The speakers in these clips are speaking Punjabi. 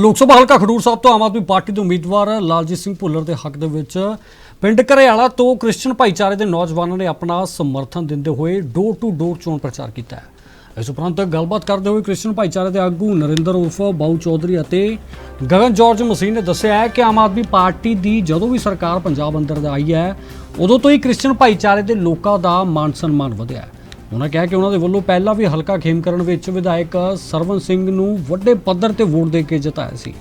ਲੋਕ ਸਭਾ ਹਲਕਾ ਖਡੂਰ ਸਾਹਿਬ ਤੋਂ ਆਮ ਆਦਮੀ ਪਾਰਟੀ ਦੇ ਉਮੀਦਵਾਰ ਲਾਲਜੀਤ ਸਿੰਘ ਭੁੱਲਰ ਦੇ ਹੱਕ ਦੇ ਵਿੱਚ ਪਿੰਡ ਘਰਿਆਲਾ ਤੋਂ ਕ੍ਰਿਸਚੀਅਨ ਭਾਈਚਾਰੇ ਦੇ ਨੌਜਵਾਨਾਂ ਨੇ ਆਪਣਾ ਸਮਰਥਨ ਦਿੰਦੇ ਹੋਏ ਡੋਰ ਟੂ ਡੋਰ ਚੋਣ ਪ੍ਰਚਾਰ ਕੀਤਾ ਹੈ। ਇਸ ਉਪਰੰਤ ਗੱਲਬਾਤ ਕਰਦੇ ਹੋਏ ਕ੍ਰਿਸਚੀਅਨ ਭਾਈਚਾਰੇ ਦੇ ਆਗੂ ਨਰਿੰਦਰ ਉਰਫ ਬਾਊ ਚੌਧਰੀ ਅਤੇ ਗਗਨ ਜਾਰਜ ਮਸੀਨ ਨੇ ਦੱਸਿਆ ਹੈ ਕਿ ਆਮ ਆਦਮੀ ਪਾਰਟੀ ਦੀ ਜਦੋਂ ਵੀ ਸਰਕਾਰ ਪੰਜਾਬ ਅੰਦਰ ਦਾ ਆਈ ਹੈ, ਉਦੋਂ ਤੋਂ ਹੀ ਕ੍ਰਿਸਚੀਅਨ ਭਾਈਚਾਰੇ ਦੇ ਲੋਕਾਂ ਦਾ ਮਾਨ ਸਨਮਾਨ ਵਧਿਆ ਹੈ। ਉਹਨਾਂ ਕਿਹਾ ਕਿ ਉਹਨਾਂ ਦੇ ਵੱਲੋਂ ਪਹਿਲਾਂ ਵੀ ਹਲਕਾ ਖੇਮਕਰਨ ਵਿੱਚ ਵਿਧਾਇਕ ਸਰਵਨ ਸਿੰਘ ਨੂੰ ਵੱਡੇ ਪੱਧਰ ਤੇ ਵੋਟ ਦੇ ਕੇ ਜਿਤਾਇਆ ਸੀ।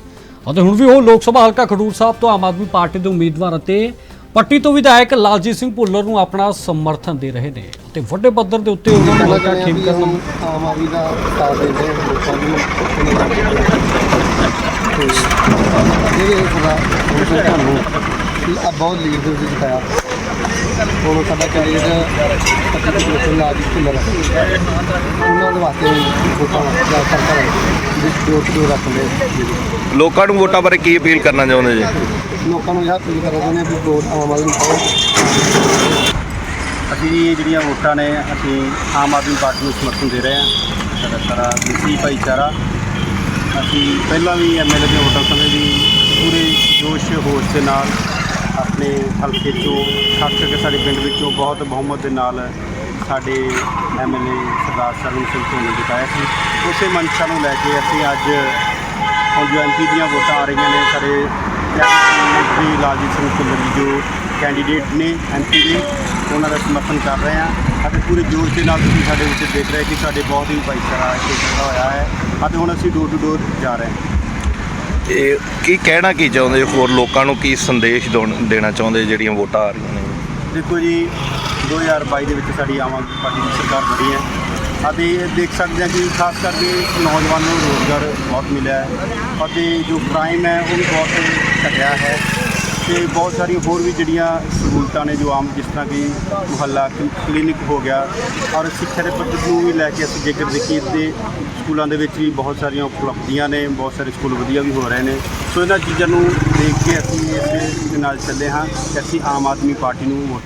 ਅਤੇ ਹੁਣ ਵੀ ਉਹ ਲੋਕ ਸਭਾ ਹਲਕਾ ਖਡੂਰ ਸਾਹਿਬ ਤੋਂ ਆਮ ਆਦਮੀ ਪਾਰਟੀ ਦੇ ਉਮੀਦਵਾਰ ਅਤੇ ਪੱਟੀ ਤੋਂ ਵਿਧਾਇਕ ਲਾਲਜੀਤ ਸਿੰਘ ਭੁੱਲਰ ਨੂੰ ਆਪਣਾ ਸਮਰਥਨ ਦੇ ਰਹੇ ਨੇ ਤੇ ਵੱਡੇ ਪੱਧਰ ਦੇ ਉੱਤੇ ਉਹਨਾਂ ਨੇ ਹਲਕਾ ਖੇਮਕਰਨ ਆਮ ਆਦਮੀ ਦਾ ਸਾਥ ਦਿੰਦੇ ਹਾਂ ਲੋਕਾਂ ਨੂੰ ਇਹ ਤੁਹਾਨੂੰ ਬਹੁਤ ਲੀਡ ਦੇ ਵਿੱਚ ਜਿਤਾਇਆ। ਹੁਣ ਸਾਡਾ ਕੈਂਡੀਡੇਟ ਪੱਟੀ ਦੇ ਨਾਲ ਦੀ ਭੁੱਲਰ ਉਹਨਾਂ ਦੇ ਵਾਸਤੇ ਲੋਕਾਂ ਦਾ ਸਰਕਾਰ ਵਿੱਚ ਜੋ ਜੋ ਰੱਖਦੇ ਲੋਕਾਂ ਨੂੰ ਵੋਟਾਂ ਬਾਰੇ ਕੀ ਅਪੀਲ ਕਰਨਾ ਚਾਹੁੰਦੇ ਜੀ? ਲੋਕਾਂ ਨੂੰ ਇਹ ਅਪੀਲ ਕਰਦੇ ਨੇ ਵੀ ਵੋਟ ਆਮ ਆਦਮੀ ਨੂੰ ਪਾਓ। ਅਸੀਂ ਜਿਹੜੀਆਂ ਵੋਟਾਂ ਨੇ ਅਸੀਂ ਆਮ ਆਦਮੀ ਪਾਰਟੀ ਨੂੰ ਸਮਰਥਨ ਦੇ ਰਹੇ ਹਾਂ। ਸਾਡਾ ਸਾਰਾ ਬੀਸੀ ਭਾਈਚਾਰਾ। ਅਸੀਂ ਪਹਿਲਾਂ ਵੀ ਐਮਐਲਏ ਦੀਆਂ ਵੋਟਾਂ ਸਮੇਂ ਵੀ ਪੂਰੇ ਜੋਸ਼ ਹੋਸ਼ ਦੇ ਨਾਲ ਆਪਣੇ ਹਲਕੇ ਚੋਂ ਖਾਸ ਕਰਕੇ ਸਾਡੇ ਪਿੰਡ ਵਿੱਚੋਂ ਬਹੁਤ ਬਹੁਮਤ ਦੇ ਨਾਲ ਸਾਡੇ ਐਮਐਲਏ ਸਰਦਾਰ ਸਰਵਨ ਸਿੰਘ ਤੋਂ ਜਿਤਾਇਆ ਸੀ। ਉਸੇ ਮਨਸ਼ਾ ਨੂੰ ਲੈ ਕੇ ਅਸੀਂ ਅੱਜ ਹੁਣ ਜੋ ਐਮਪੀ ਦੀਆਂ ਵੋਟਾਂ ਆ ਰਹੀਆਂ ਨੇ, ਸਾਡੇ ਮੰਤਰੀ ਲਾਲਜੀਤ ਸਿੰਘ ਭੁੱਲਰ ਜੀ ਜੋ ਕੈਂਡੀਡੇਟ ਨੇ ਐਮਪੀ ਨੇ ਉਹਨਾਂ ਦਾ ਸਮਰਥਨ ਕਰ ਰਹੇ ਹਾਂ। ਅਤੇ ਪੂਰੇ ਜੋਸ਼ ਦੇ ਨਾਲ ਤੁਸੀਂ ਸਾਡੇ ਵਿੱਚ ਦੇਖ ਰਹੇ ਕਿ ਸਾਡੇ ਬਹੁਤ ਹੀ ਭਾਈਚਾਰਾ ਇੱਥੇ ਇਕੱਠਾ ਹੋਇਆ ਹੈ। ਅਤੇ ਹੁਣ ਅਸੀਂ ਡੋਰ ਟੂ ਡੋਰ ਜਾ ਰਹੇ ਹਾਂ। ਇਹ ਕੀ ਕਹਿਣਾ ਕੀ ਚਾਹੁੰਦੇ ਹੋਰ ਲੋਕਾਂ ਨੂੰ ਕੀ ਸੰਦੇਸ਼ ਦੇਣ- ਦੇਣਾ ਚਾਹੁੰਦੇ ਜਿਹੜੀਆਂ ਵੋਟਾਂ ਆ ਰਹੀਆਂ ਨੇ? ਦੇਖੋ ਜੀ 2022 ਦੇ ਵਿੱਚ ਸਾਡੀ ਆਮ ਆਦਮੀ ਪਾਰਟੀ ਦੀ ਸਰਕਾਰ ਬਣੀ ਹੈ। ਅਤੇ ਇਹ ਦੇਖ ਸਕਦੇ ਹਾਂ ਕਿ ਖਾਸ ਕਰਕੇ ਨੌਜਵਾਨਾਂ ਨੂੰ ਰੋਜ਼ਗਾਰ ਬਹੁਤ ਮਿਲਿਆ ਹੈ। ਅਤੇ ਜੋ ਕ੍ਰਾਈਮ ਹੈ, ਉਹ ਵੀ ਬਹੁਤ ਘਟਿਆ ਹੈ। ਤੇ ਬਹੁਤ ਸਾਰੀਆਂ ਹੋਰ ਵੀ ਜਿਹੜੀਆਂ ਸਹੂਲਤਾਂ ਨੇ ਜੋ ਆਮ ਜਿਸ ਤਰ੍ਹਾਂ ਕਿ ਮੁਹੱਲਾ ਕਲ- ਕਲੀਨਿਕ ਹੋ ਗਿਆ ਔਰ ਸਿੱਖਿਆ ਦੇ ਪੱਧਰ ਨੂੰ ਵੀ ਲੈ ਕੇ ਅਸੀਂ ਜੇਕਰ ਦੇਖੀਏ ਤੇ ਸਕੂਲਾਂ ਦੇ ਵਿੱਚ ਵੀ ਬਹੁਤ ਸਾਰੀਆਂ ਉਪਲਬਧੀਆਂ ਨੇ, ਬਹੁਤ ਸਾਰੇ ਸਕੂਲ ਵਧੀਆ ਵੀ ਹੋ ਰਹੇ ਨੇ। ਸੋ ਇਹਨਾਂ ਚੀਜ਼ਾਂ ਨੂੰ ਦੇਖ ਕੇ ਅਸੀਂ ਇਸ ਦੇ ਨਾਲ ਚੱਲੇ ਹਾਂ ਕਿ ਅਸੀਂ ਆਮ ਆਦਮੀ ਪਾਰਟੀ ਨੂੰ